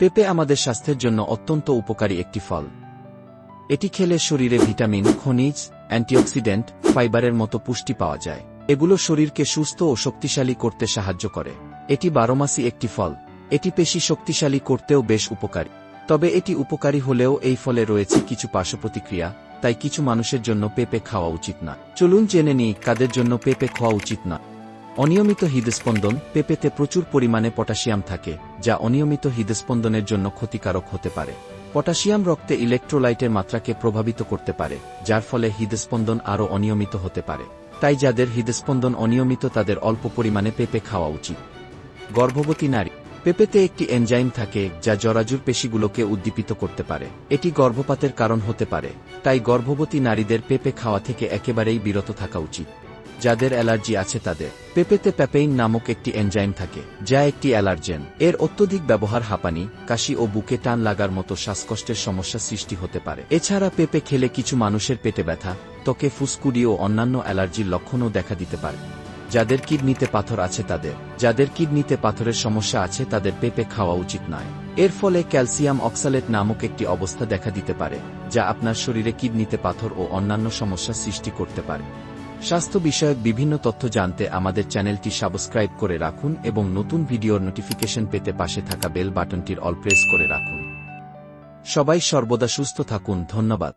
পেঁপে আমাদের স্বাস্থ্যের জন্য অত্যন্ত উপকারী একটি ফল। এটি খেলে শরীরে ভিটামিন, খনিজ, অ্যান্টিঅক্সিডেন্ট, ফাইবারের মতো পুষ্টি পাওয়া যায়। এগুলো শরীরকে সুস্থ ও শক্তিশালী করতে সাহায্য করে। এটি বারোমাসি একটি ফল। এটি পেশি শক্তিশালী করতেও বেশ উপকারী। তবে এটি উপকারী হলেও এই ফলে রয়েছে কিছু পার্শ্বপ্রতিক্রিয়া, তাই কিছু মানুষের জন্য পেঁপে খাওয়া উচিত না। চলুন জেনে নিই, কাদের জন্য পেঁপে খাওয়া উচিত না। অনিয়মিত হৃদস্পন্দন পেঁপেতে প্রচুর পরিমাণে পটাশিয়াম থাকে, যা অনিয়মিত হৃদস্পন্দনের জন্য ক্ষতিকারক হতে পারে। পটাশিয়াম রক্তে ইলেকট্রোলাইটের মাত্রাকে প্রভাবিত করতে পারে, যার ফলে হৃদস্পন্দন আরও অনিয়মিত হতে পারে। তাই যাদের হৃদস্পন্দন অনিয়মিত তাদের অল্প পরিমাণে পেঁপে খাওয়া উচিত। গর্ভবতী নারী, পেঁপেতে একটি এনজাইম থাকে, যা জরাজুর পেশিগুলোকে উদ্দীপিত করতে পারে। এটি গর্ভপাতের কারণ হতে পারে, তাই গর্ভবতী নারীদের পেঁপে খাওয়া থেকে একেবারেই বিরত থাকা উচিত। যাদের অ্যালার্জি আছে তাদের। পেঁপেতে প্যাপেইন নামক একটি এনজাইম থাকে, যা একটি অ্যালার্জেন। এর অত্যধিক ব্যবহার হাঁপানি, কাশি ও বুকে টান লাগার মতো শ্বাসকষ্টের সমস্যা সৃষ্টি হতে পারে। এছাড়া পেঁপে খেলে কিছু মানুষের পেটে ব্যথা, ত্বকে ফুসকুড়ি ও অন্যান্য অ্যালার্জির লক্ষণও দেখা দিতে পারে। যাদের কিডনিতে পাথর আছে তাদের। যাদের কিডনিতে পাথরের সমস্যা আছে তাদের পেঁপে খাওয়া উচিত নয়। এর ফলে ক্যালসিয়াম অক্সালেট নামক একটি অবস্থা দেখা দিতে পারে, যা আপনার শরীরে কিডনিতে পাথর ও অন্যান্য সমস্যা সৃষ্টি করতে পারে। স্বাস্থ্য বিষয়ক বিভিন্ন তথ্য জানতে আমাদের চ্যানেলটি সাবস্ক্রাইব করে রাখুন এবং নতুন ভিডিওর নোটিফিকেশন পেতে পাশে থাকা বেল বাটনটির অল প্রেস করে রাখুন। সবাই সর্বদা সুস্থ থাকুন, ধন্যবাদ।